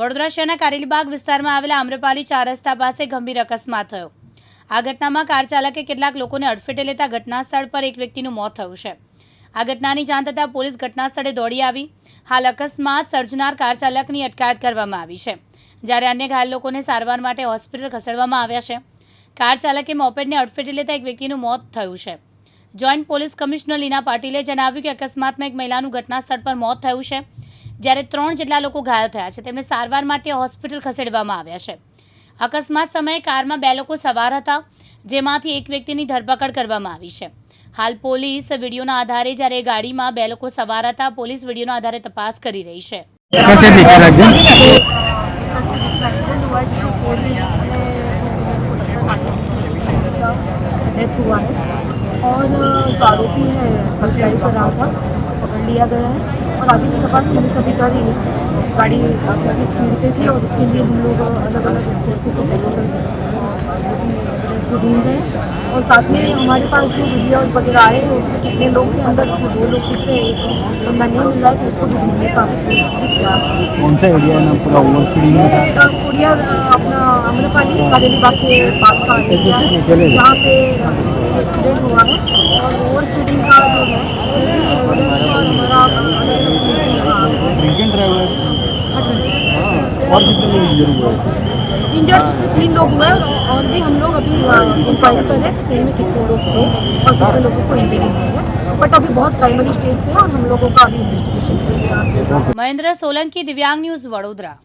વડોદરા શહેરના કારેલીબાગ વિસ્તારમાં આવેલા આમ્રપાલી ચાર રસ્તા પાસે ગંભીર અકસ્માત થયો. આ ઘટનામાં કાર ચાલકે કેટલાક લોકોને અડફેટે લેતા ઘટના સ્થળ પર એક વ્યક્તિનું મોત થયું છે. આ ઘટનાની જાણ થતાં પોલીસ ઘટના સ્થળે દોડી આવી. હાલ અકસ્માત સર્જનાર કાર ચાલકની અટકાયત કરવામાં આવી છે. જ્યારે અન્ય ઘાયલ લોકોને સારવાર માટે હોસ્પિટલ ખસેડવામાં આવ્યા છે. કાર ચાલકે મોપેડને અડફેટે લેતા એક વ્યક્તિનું મોત થયું છે. જોઈન્ટ પોલીસ કમિશનર લીના પાટીલે જણાવ્યું કે અકસ્માતમાં એક મહિલાનું ઘટના સ્થળ પર મોત થયું છે. જ્યારે ત્રણ જેટલા લોકો ઘાયલ થયા છે તેમને સારવાર માટે હોસ્પિટલ ખસેડવામાં આવ્યા છે અકસ્માત સમયે કારમાં બે લોકો સવાર હતા જેમાંથી એક વ્યક્તિની ધરપકડ કરવામાં આવી છે હાલ પોલીસ વિડીયોના આધારે જ્યારે ગાડીમાં બે લોકો સવાર હતા પોલીસ વિડીયોના આધારે તપાસ કરી રહી છે कैसे नीचे लग गए एक्सीडेंट हुआ है जिसमें फोर व्हीलर ने उसको टक्कर मारी है जिसमें एक लड़की का डेथ हुआ है और जो आरोपी है ट्रक ड्राइव कर रहा था पकड़ लिया गया है और आगे की तपास पुलिस अभी कर रही है गाड़ी काफ़ी स्पीड पे थी और उसके लिए हम लोग अलग अलग सोर्सेज से ढूंढ रहे हैं। और साथ में हमारे पास जो वीडियोज़ वगैरह आए हैं उसमें कितने लोग थे अंदर उसमें दो लोग रहे एक बंदा नहीं मिल रहा है तो उसको ढूँढने का भी प्रयास कौन सा एरिया है? पूरा कुड़िया अपना अमरपाली कारेली बाग के पास का एरिया है। जहाँ पे एक्सीडेंट हुआ है और ओवर स्पीडिंग का जो है वो भी एविडेंस और हमारा अलग अलग चीज़ भी यहाँ आ गया ड्रिंक एंड ड्राइवर है। और कितने लोग इंजर्ड हुए इंजर्ड तो तीन लोग हुए और भी हम लोग अभी हाँ, इंक्वायरी कर रहे हैं कि सही में कितने लोग थे और कितने लोगों को इंजरी हुई है। बट अभी बहुत प्राइमरी स्टेज पे है और हम लोगों का अभी इन्वेस्टिगेशन चल रहा है। महेंद्र सोलंकी दिव्यांग न्यूज़ वडोदरा।